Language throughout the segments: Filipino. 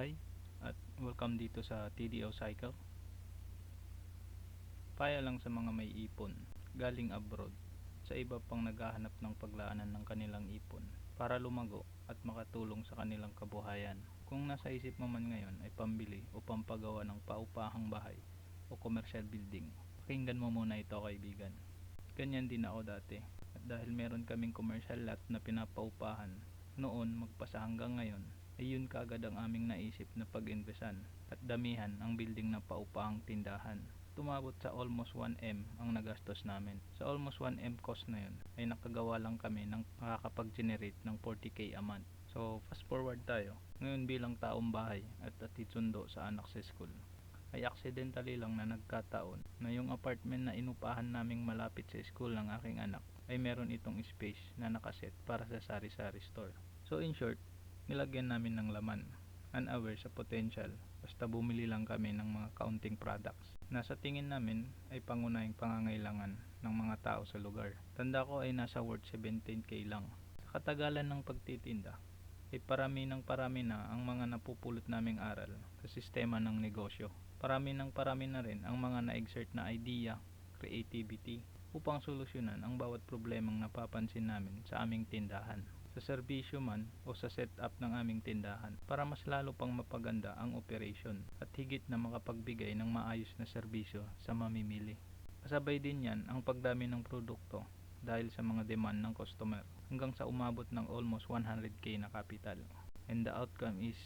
Hi at welcome dito sa TDO Cycle. Paya lang sa mga may ipon galing abroad sa iba pang naghahanap ng paglaanan ng kanilang ipon para lumago at makatulong sa kanilang kabuhayan. Kung nasa isip mo man ngayon ay pambili o pampagawa ng paupahang bahay o commercial building, pakinggan mo muna ito kaibigan. Ganyan din ako dati at dahil meron kaming commercial lot na pinapaupahan noon magpasa hanggang ngayon ay yun kaagad ang aming naisip na pag-investan at damihan ang building na paupahang tindahan. Tumabot sa almost 1M ang nagastos namin. Sa almost 1M cost na yun ay nakagawa lang kami ng makakapag-generate ng 40k a month. So fast forward tayo. Ngayon bilang taong bahay at atitsundo sa anak sa school ay accidentally lang na nagkataon na yung apartment na inupahan naming malapit sa school ng aking anak ay meron itong space na nakaset para sa sari-sari store. So in short, nilagyan namin ng laman. Unaware sa potential, basta bumili lang kami ng mga counting products. Na sa tingin namin ay pangunahing pangangailangan ng mga tao sa lugar. Tanda ko ay nasa worth 17k lang. Sa katagalan ng pagtitinda, ay parami ng parami na ang mga napupulot naming aral sa sistema ng negosyo. Parami ng parami na rin ang mga na-exert na idea, creativity, upang solusyonan ang bawat problemang napapansin namin sa aming tindahan sa serbisyo man o sa setup ng aming tindahan para mas lalo pang mapaganda ang operation at higit na makapagbigay ng maayos na serbisyo sa mamimili. Kasabay din yan ang pagdami ng produkto dahil sa mga demand ng customer hanggang sa umabot ng almost 100k na capital. And the outcome is,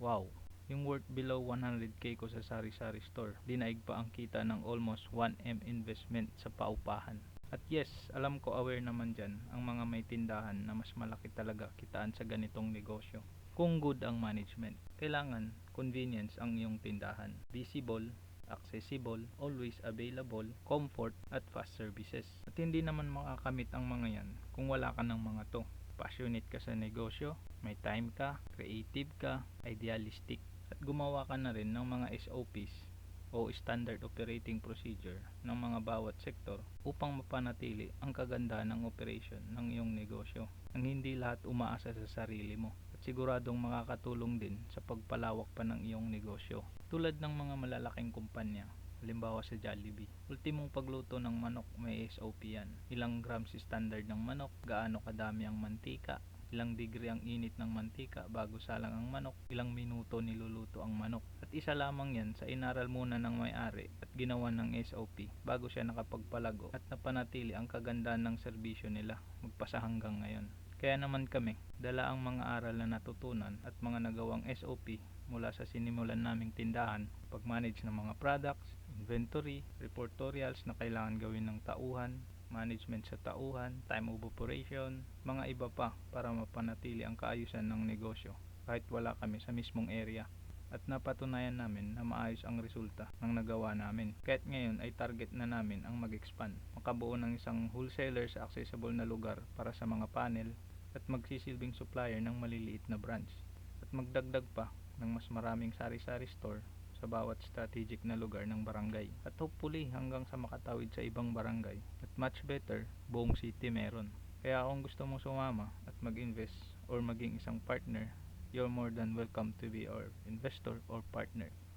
wow! Yung worth below 100k ko sa sari-sari store, dinaig pa ang kita ng almost 1M investment sa paupahan. At yes, alam ko aware naman dyan ang mga may tindahan na mas malaki talaga kitaan sa ganitong negosyo. Kung good ang management, kailangan convenience ang iyong tindahan. Visible, accessible, always available, comfort, at fast services. At hindi naman makakamit ang mga yan kung wala ka ng mga to. Passionate ka sa negosyo, may time ka, creative ka, idealistic, at gumawa ka na rin ng mga SOPs o Standard Operating Procedure ng mga bawat sektor upang mapanatili ang kagandahan ng operation ng iyong negosyo nang hindi lahat umaasa sa sarili mo at siguradong makakatulong din sa pagpalawak pa ng iyong negosyo tulad ng mga malalaking kumpanya halimbawa sa Jollibee. Ultimong pagluto ng manok may SOP yan. Ilang grams standard ng manok, gaano kadami ang mantika, ilang degree ang init ng mantika bago salang ang manok, ilang minuto niluluto ang manok. At isa lamang yan sa inaral muna ng may-ari at ginawa ng SOP bago siya nakapagpalago at napanatili ang kagandahan ng serbisyo nila magpasa hanggang ngayon. Kaya naman kami, dala ang mga aral na natutunan at mga nagawang SOP mula sa sinimulan naming tindahan, pag-manage ng mga products, inventory, reportorials na kailangan gawin ng tauhan, management sa tauhan, time of operation, mga iba pa para mapanatili ang kaayusan ng negosyo kahit wala kami sa mismong area at napatunayan namin na maayos ang resulta ng nagawa namin. Kahit ngayon ay target na namin ang mag-expand, makabuo ng isang wholesaler sa accessible na lugar para sa mga panel at magsisilbing supplier ng maliliit na branch at magdagdag pa ng mas maraming sari-sari store sa bawat strategic na lugar ng barangay at hopefully hanggang sa makatawid sa ibang barangay. At much better buong city meron. Kaya kung gusto mong sumama at mag-invest or maging isang partner you're more than welcome to be our investor or partner